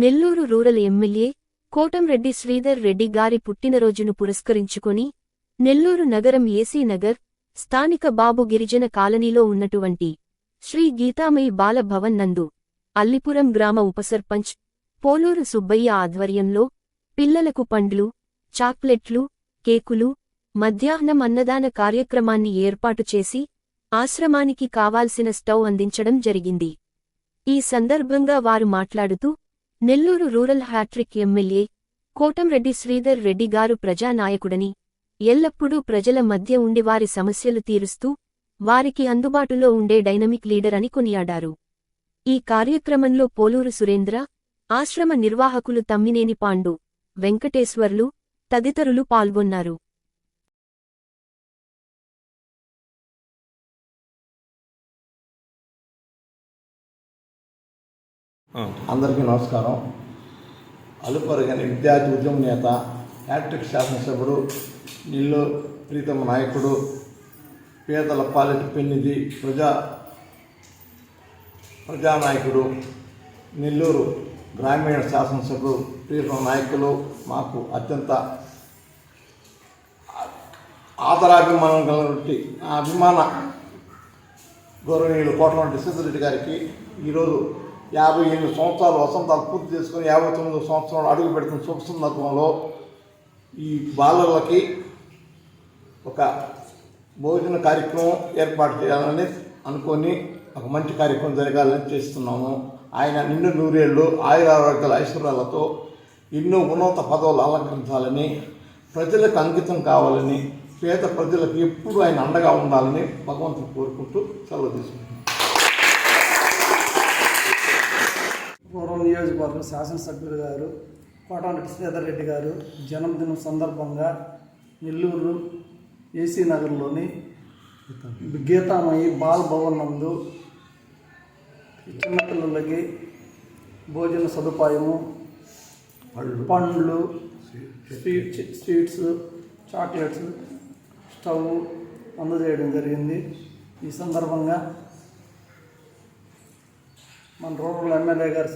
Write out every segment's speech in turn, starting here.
Nellore rural MLA Kotamreddy Sridhar Reddy గారి పుట్టినరోజును పురస్కరించుకొని నెల్లూరు నగరం ఏసీ నగర్ స్థానిక బాబు గిరిజన కాలనీలో ఉన్నటువంటి శ్రీ గీతామయి బాలభవన్ నందు అల్లిపురం గ్రామ ఉపసర్పంచ్ పోలూరు సుబ్బయ్య ఆధ్వర్యంలో పిల్లలకు పండ్లు చాక్లెట్లు కేకులు మధ్యాహ్నం అన్నదాన కార్యక్రమాన్ని ఏర్పాటు చేసి ఆశ్రమానికి కావాల్సిన స్టవ్ అందించడం జరిగింది. ఈ సందర్భంగా వారు మాట్లాడుతూ Nellore rural hat trick MLA Kotamreddy Sridhar Reddy గారు ప్రజానాయకుడని ఎల్లప్పుడూ ప్రజల మధ్య ఉండి వారి సమస్యలు తీరుస్తూ వారికి అందుబాటులో ఉండే డైనమిక్ లీడర్ అని కొనియాడారు. ఈ కార్యక్రమంలో పోలూరు సురేంద్ర ఆశ్రమ నిర్వాహకులు తమ్మినేని పాండు వెంకటేశ్వర్లు తదితరులు పాల్గొన్నారు. అందరికీ నమస్కారం. అలుపరగని విద్యార్థి ఉద్యమ నేత హ్యాట్రిక్ శాసనసభ్యుడు నిల్లు ప్రీతమ నాయకుడు పేదల పాలిట పెన్నిధి ప్రజా ప్రజానాయకుడు నెల్లూరు గ్రామీణ శాసనసభ్యుడు ప్రీతమ నాయకులు మాకు అత్యంత ఆదరాభిమానం కలిగినటువంటి ఆ అభిమాన గౌరవనీయులు కోటమంటి సీతారెడ్డి గారికి ఈరోజు యాభై ఎనిమిది సంవత్సరాలు వసంతాలు పూర్తి చేసుకుని యాభై తొమ్మిది సంవత్సరాలు అడుగు పెడుతున్న శుభ సందర్భంలో ఈ బాలలకి ఒక భోజన కార్యక్రమం ఏర్పాటు చేయాలని అనుకొని ఒక మంచి కార్యక్రమం జరగాలని చేస్తున్నాము. ఆయన నిండు నూరేళ్ళు ఆయురారోగ్యాల ఐశ్వర్యాలతో ఎన్నో ఉన్నత పదవులు అలంకరించాలని ప్రజలకు అంకితం కావాలని పేద ప్రజలకు ఎప్పుడు ఆయన అండగా ఉండాలని భగవంతుని కోరుకుంటూ సెలవు తీసుకుంటాం నియోజకవర్గం శాసనసభ్యులు గారు కోటారెడ్డి శ్రీధర్ రెడ్డి గారు జన్మదినం సందర్భంగా నెల్లూరు ఏసీ నగర్లోని గీతామయి బాల్ భవన్ నందు చిన్నపిల్లలకి భోజన సదుపాయము పండ్లు. Sweet sweets. చాక్లెట్స్ స్టవ్ అందజేయడం జరిగింది. ఈ సందర్భంగా మన రూరల్ ఎమ్మెల్యే గారి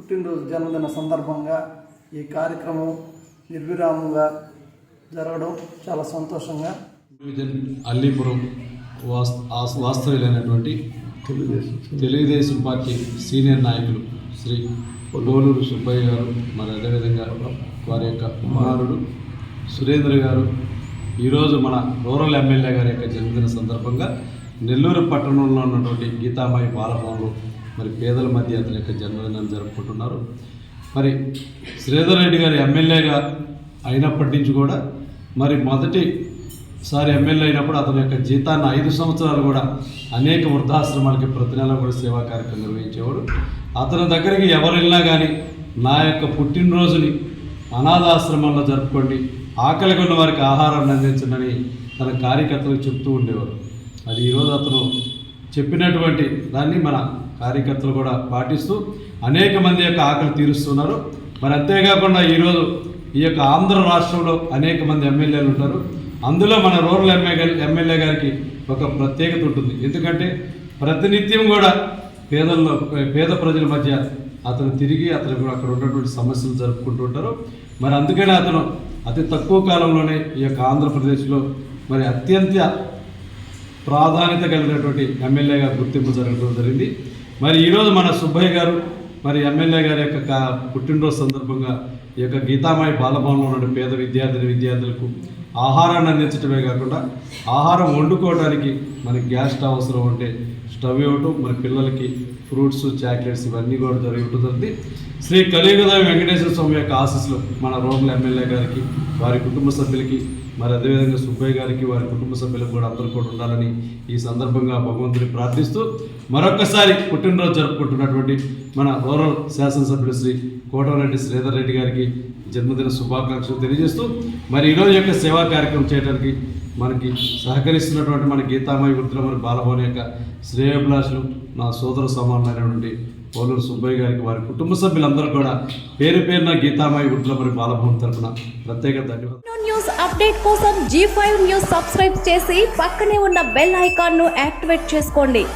పుట్టినరోజు జన్మదిన సందర్భంగా ఈ కార్యక్రమం నిర్విరామంగా జరగడం చాలా సంతోషంగా అల్లీపురం వాస్తవ్యులైనటువంటి తెలుగుదేశం. పార్టీ సీనియర్ నాయకులు శ్రీ లోలూరు సుబ్బయ్య గారు మరి అదేవిధంగా వారి యొక్క కుమారుడు సురేంద్ర గారు. ఈరోజు మన రూరల్ ఎమ్మెల్యే గారి యొక్క జన్మదిన సందర్భంగా నెల్లూరు పట్టణంలో ఉన్నటువంటి గీతామాయి బాలభవన్లో మరి పేదల మధ్య అతని యొక్క జన్మదినాన్ని జరుపుకుంటున్నారు. మరి శ్రీధర్ రెడ్డి గారు ఎమ్మెల్యేగా అయినప్పటి నుంచి కూడా మరి మొదటి సారి ఎమ్మెల్యే అయినప్పుడు అతని యొక్క జీతాన్ని ఐదు సంవత్సరాలు కూడా అనేక వృద్ధాశ్రమాలకి ప్రతి నెల కూడా సేవా కార్యక్రమం నిర్వహించేవాడు. అతని దగ్గరికి ఎవరు వెళ్ళినా కానీ నా యొక్క పుట్టినరోజుని అనాథాశ్రమంలో జరుపుకోండి ఆకలిగా ఉన్న వారికి ఆహారాన్ని అందించండి తన కార్యకర్తలకు చెప్తూ ఉండేవారు. అది ఈరోజు అతను చెప్పినటువంటి దాన్ని మన కార్యకర్తలు కూడా పాటిస్తూ అనేక మంది యొక్క ఆకలి తీరుస్తున్నారు. మరి అంతేకాకుండా ఈరోజు ఈ యొక్క ఆంధ్ర రాష్ట్రంలో అనేక మంది ఎమ్మెల్యేలు ఉంటారు. అందులో మన రూరల్ ఎమ్మెల్యే ఎమ్మెల్యే గారికి ఒక ప్రత్యేకత ఉంటుంది. ఎందుకంటే ప్రతినిత్యం కూడా పేదల్లో పేద ప్రజల మధ్య అతను తిరిగి అతను కూడా అక్కడ ఉన్నటువంటి సమస్యలు జరుపుకుంటూ ఉంటారు. మరి అందుకనే అతను అతి తక్కువ కాలంలోనే ఈ యొక్క ఆంధ్రప్రదేశ్లో మరి అత్యంత ప్రాధాన్యత కలిగినటువంటి ఎమ్మెల్యేగా గుర్తింపు జరగడం జరిగింది. మరి ఈరోజు మన సుబ్బయ్య గారు మరి ఎమ్మెల్యే గారి యొక్క పుట్టినరోజు సందర్భంగా ఈ యొక్క గీతామాయి బాలభవన్లో ఉన్న పేద విద్యార్థిని విద్యార్థులకు ఆహారాన్ని అందించడమే కాకుండా ఆహారం వండుకోవడానికి మనకి గ్యాస్ స్టవ్ అవసరం ఉంటే స్టవ్ ఇవ్వటం మన పిల్లలకి ఫ్రూట్స్ చాక్లెట్స్ ఇవన్నీ కూడా జరుగుతుంది శ్రీ కలియుగదాయ వెంకటేశ్వర స్వామి యొక్క ఆశీస్సులు మన రోడ్ల ఎమ్మెల్యే గారికి వారి కుటుంబ సభ్యులకి మరి అదేవిధంగా సుబ్బయ్య గారికి వారి కుటుంబ సభ్యులకు కూడా అందరూ కూడా ఉండాలని ఈ సందర్భంగా భగవంతుని ప్రార్థిస్తూ మరొకసారి పుట్టినరోజు జరుపుకుంటున్నటువంటి మన రూరల్ శాసనసభ్యుడు శ్రీ కోటరెడ్డి శ్రీధర్ రెడ్డి గారికి జన్మదిన శుభాకాంక్షలు తెలియజేస్తూ మరి ఈరోజు యొక్క సేవా కార్యక్రమం చేయడానికి మనకి సహకరిస్తున్నటువంటి మన గీతామయ వృత్తిలో మన బాలభవన్ యొక్క శ్రేయభిలాషులు నా సోదర సమానమైనటువంటి పోలూరు సుబ్బయ్య గారికి వారి కుటుంబ సభ్యులందరూ కూడా పేరు పేరున గీతామయ వృత్తిలో మరి బాలభవన్ తరపున ప్రత్యేక ధన్యవాదాలు. న్యూస్ అప్డేట్ కోసం జీ ఫైవ్ న్యూస్ సబ్స్క్రైబ్ చేసి పక్కనే ఉన్న బెల్ ఐకాన్ను యాక్టివేట్ చేసుకోండి.